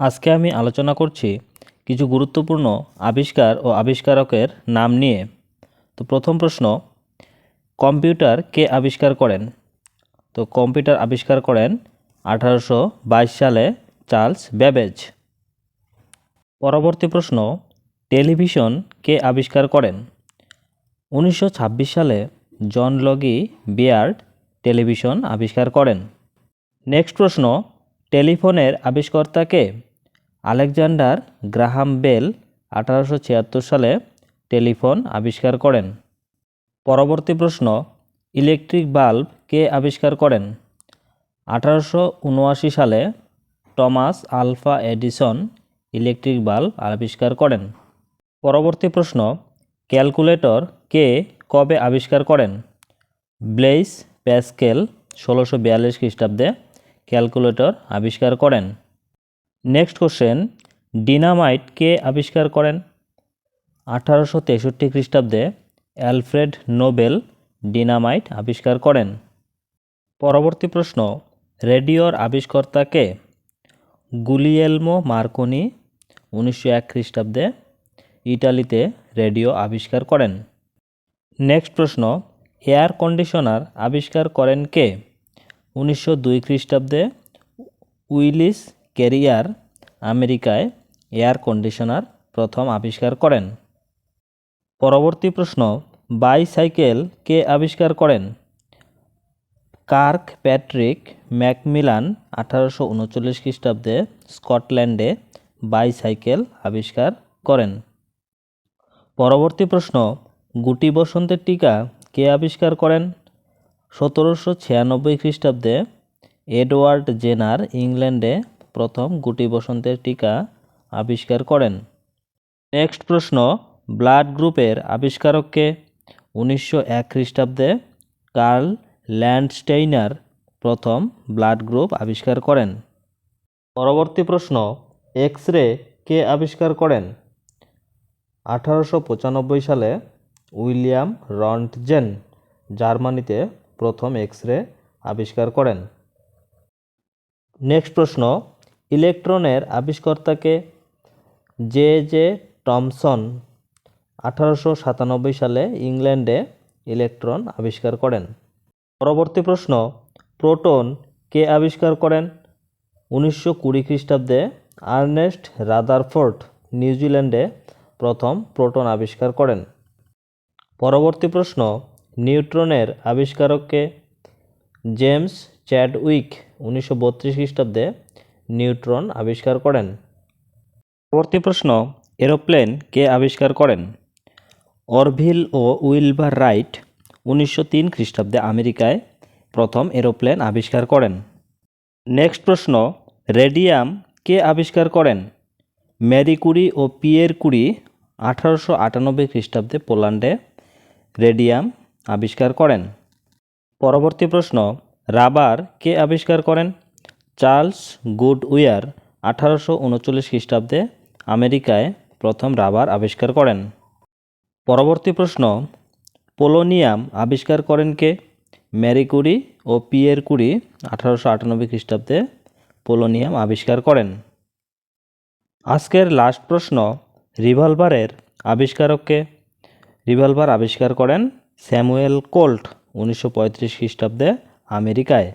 আজকে আমি আলোচনা করছি কিছু গুরুত্বপূর্ণ আবিষ্কার ও আবিষ্কারকের নাম নিয়ে। তো প্রথম প্রশ্ন, কম্পিউটার কে আবিষ্কার করেন? তো কম্পিউটার আবিষ্কার করেন আঠারোশো বাইশ সালে চার্লস ব্যাবেজ। পরবর্তী প্রশ্ন, টেলিভিশন কে আবিষ্কার করেন? উনিশশো ছাব্বিশ সালে জন লগি বিয়ার্ড টেলিভিশন আবিষ্কার করেন। নেক্সট প্রশ্ন, টেলিফোনের আবিষ্কর্তা কে? আলেকজান্ডার গ্রাহাম বেল আঠারোশো ছিয়াত্তর সালে টেলিফোন আবিষ্কার করেন। পরবর্তী প্রশ্ন, ইলেকট্রিক বাল্ব কে আবিষ্কার করেন? আঠারোশো উনআশি সালে Thomas Alva Edison electric bulb আবিষ্কার করেন। পরবর্তী প্রশ্ন, ক্যালকুলেটর কে কবে আবিষ্কার করেন? ব্লেইস প্যাসকেল ষোলোশো বিয়াল্লিশ খ্রিস্টাব্দে ক্যালকুলেটর আবিষ্কার করেন। নেক্সট কোশ্চেন ডিনামাইট কে আবিষ্কার করেন? আঠারোশো তেষট্টি খ্রিস্টাব্দে অ্যালফ্রেড নোবেল ডিনামাইট আবিষ্কার করেন। পরবর্তী প্রশ্ন। রেডিওর আবিষ্কর্তা কে? গুলিয়েলমো মার্কনি উনিশশো এক খ্রিস্টাব্দে ইটালিতে রেডিও আবিষ্কার করেন। নেক্সট প্রশ্ন। এয়ার কন্ডিশনার আবিষ্কার করেন কে? উনিশশো দুই খ্রিস্টাব্দে উইলিস ক্যারিয়ার আমেরিকায় এয়ার কন্ডিশনার প্রথম আবিষ্কার করেন। পরবর্তী প্রশ্ন, বাইসাইকেল কে আবিষ্কার করেন? কার্ক প্যাট্রিক ম্যাকমিলান আঠারোশো উনচল্লিশ খ্রিস্টাব্দে স্কটল্যান্ডে বাইসাইকেল আবিষ্কার করেন। পরবর্তী প্রশ্ন, গুটি বসন্তের টিকা কে আবিষ্কার করেন? সতেরোশো ছিয়ানব্বই খ্রিস্টাব্দে এডওয়ার্ড জেনার ইংল্যান্ডে প্রথম গুটি বসন্তের টিকা আবিষ্কার করেন। নেক্সট প্রশ্ন, ব্লাড গ্রুপের আবিষ্কারককে উনিশশো এক খ্রিস্টাব্দে কার্ল ল্যান্ডস্টেইনার প্রথম ব্লাড গ্রুপ আবিষ্কার করেন। পরবর্তী প্রশ্ন এক্স রে কে আবিষ্কার করেন? আঠারোশো পঁচানব্বই সালে উইলিয়াম রন্টজেন জার্মানিতে প্রথম এক্স রে আবিষ্কার করেন। নেক্সট প্রশ্ন ইলেকট্রনের আবিষ্কর্তাকে জে জে টমসন আঠারোশো সাতানব্বই সালে ইংল্যান্ডে ইলেকট্রন আবিষ্কার করেন। পরবর্তী প্রশ্ন, প্রোটন কে আবিষ্কার করেন? উনিশশো কুড়ি খ্রিস্টাব্দে আর্নেস্ট রাদারফোর্ড নিউজিল্যান্ডে প্রথম প্রোটন আবিষ্কার করেন। পরবর্তী প্রশ্ন, নিউট্রনের আবিষ্কারককে জেমস চ্যাডউইক উনিশশো বত্রিশ খ্রিস্টাব্দে নিউট্রন আবিষ্কার করেন? পরবর্তী প্রশ্ন, এরোপ্লেন কে আবিষ্কার করেন? অরভিল ও উইলবার রাইট উনিশশো তিন খ্রিস্টাব্দে আমেরিকায় প্রথম এরোপ্লেন আবিষ্কার করেন। নেক্সট প্রশ্ন, রেডিয়াম কে আবিষ্কার করেন? ম্যারি কুরি ও পিয়ের কুরি আঠারোশো আটানব্বই খ্রিস্টাব্দে পোল্যান্ডে রেডিয়াম আবিষ্কার করেন। পরবর্তী প্রশ্ন, রাবার কে আবিষ্কার করেন? চার্লস গুডউইয়ার আঠারোশো উনচল্লিশ খ্রিস্টাব্দে আমেরিকায় প্রথম রাবার আবিষ্কার করেন। পরবর্তী প্রশ্ন, পোলোনিয়াম আবিষ্কার করেন কে? ম্যারি কুরি ও পিয়ের কুরি আঠারোশো আটানব্বই খ্রিস্টাব্দে পোলোনিয়াম আবিষ্কার করেন। আজকের লাস্ট প্রশ্ন, রিভলভারের আবিষ্কারককে রিভলভার আবিষ্কার করেন স্যামুয়েল কোল্ট উনিশশো পঁয়ত্রিশ খ্রিস্টাব্দে আমেরিকায়।